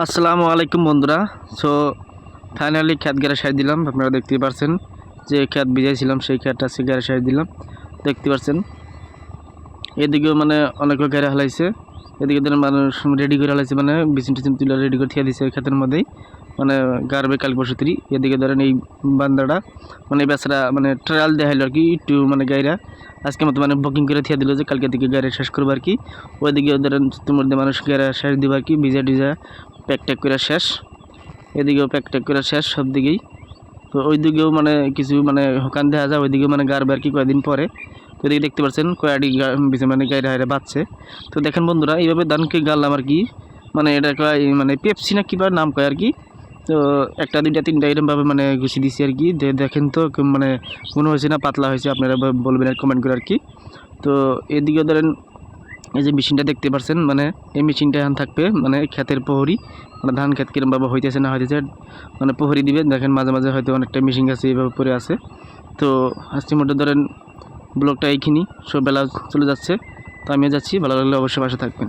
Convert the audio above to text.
আসসালামু আলাইকুম বন্ধুরা। সো ফাইনালি খ্যাত গেড়ে সার দিলাম। আপনারা দেখতেই পারছেন যে খ্যাত ভিজাইছিলাম সেই খ্যাতটা সে গেড়ে সার দিলাম। দেখতে পারছেন? এদিকেও মানে অনেক গেড়ে হালাইছে। এদিকে মানুষ রেডি করে হালাইছে মানে বিচিন টিচিন তুলে রেডি করে থিয়া দিয়েছে ক্ষেতের মধ্যেই। মানে গারবে কাল পরশু এদিকে ধরেন এই বান্দাটা মানে বেচারা মানে ট্রায়াল দেখাইলো আর কি, একটু মানে গাইরা। আজকে মতো মানে বুকিং করে থিয়া দিল যে কালকে দিকে গাড়ি শেষ করব আর কি। ওইদিকে ধরেন মধ্যে মানুষ গাড়ি শেষ দিব আর কি ভিজা টিজা প্যাক ট্যাক করে শেষ। এদিকেও প্যাক ট্যাক করে শেষ সব দিকেই। তো ওই দিকেও মানে কিছু মানে হোকান দেখা যায়, ওইদিকেও মানে গারবে আর কি কয়েকদিন পরে। তো এদিকে দেখতে পাচ্ছেন, কয়াডি বিছে মানে গাড়ি হাইরে বাচ্ছে। তো দেখেন বন্ধুরা, এইভাবে ধানকে গাললাম আর কি মানে এটা কয় মানে পেপসি না কিবা নাম কয় আর কি। তো একটা, দুইটা, তিনটা এরকমভাবে মানে ঘুষি দিছি আর কি। দেখেন তো মানে মনে হয়েছে না, পাতলা হয়েছে, আপনারা বলবেন আর কমেন্ট করে আর কি। তো এদিকে ধরেন এই যে মেশিনটা দেখতে পাচ্ছেন মানে এই মেশিনটা এখন থাকবে মানে ক্ষেতের প্রহরী মানে ধান ক্ষেত কিরমভাবে হইতেছে না হইতেছে মানে প্রহরী দিবে। দেখেন মাঝে মাঝে হয়তো অনেকটা মেশিন গাছে, এইভাবে পরে আছে। তো আজকের মধ্যে ধরেন ব্লগটা এইখিনি সব বেলা চলে যাচ্ছে। তো আমিও যাচ্ছি, ভালো লাগলে অবশ্যই পাশে থাকবেন।